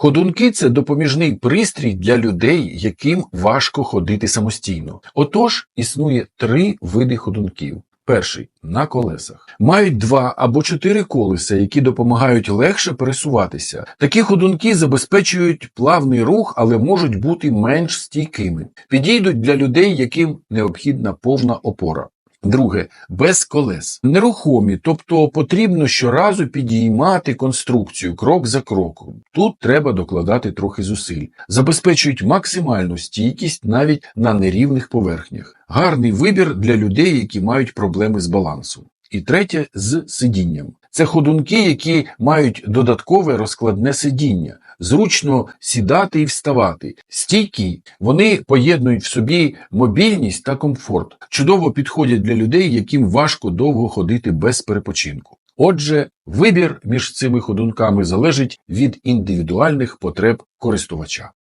Ходунки це допоміжний пристрій для людей, яким важко ходити самостійно. Отож, існує три види ходунків. Перший на колесах. Мають два або чотири колеса, які допомагають легше пересуватися. Такі ходунки забезпечують плавний рух, але можуть бути менш стійкими. Підійдуть для людей, яким необхідна повна опора. Друге, без колес. Нерухомі, тобто потрібно щоразу підіймати конструкцію крок за кроком. Тут треба докладати трохи зусиль. Забезпечують максимальну стійкість навіть на нерівних поверхнях. Гарний вибір для людей, які мають проблеми з балансом. І третє з сидінням. Це ходунки, які мають додаткове розкладне сидіння. Зручно сідати і вставати. Стійкі, вони поєднують в собі мобільність та комфорт. Чудово підходять для людей, яким важко довго ходити без перепочинку. Отже, вибір між цими ходунками залежить від індивідуальних потреб користувача.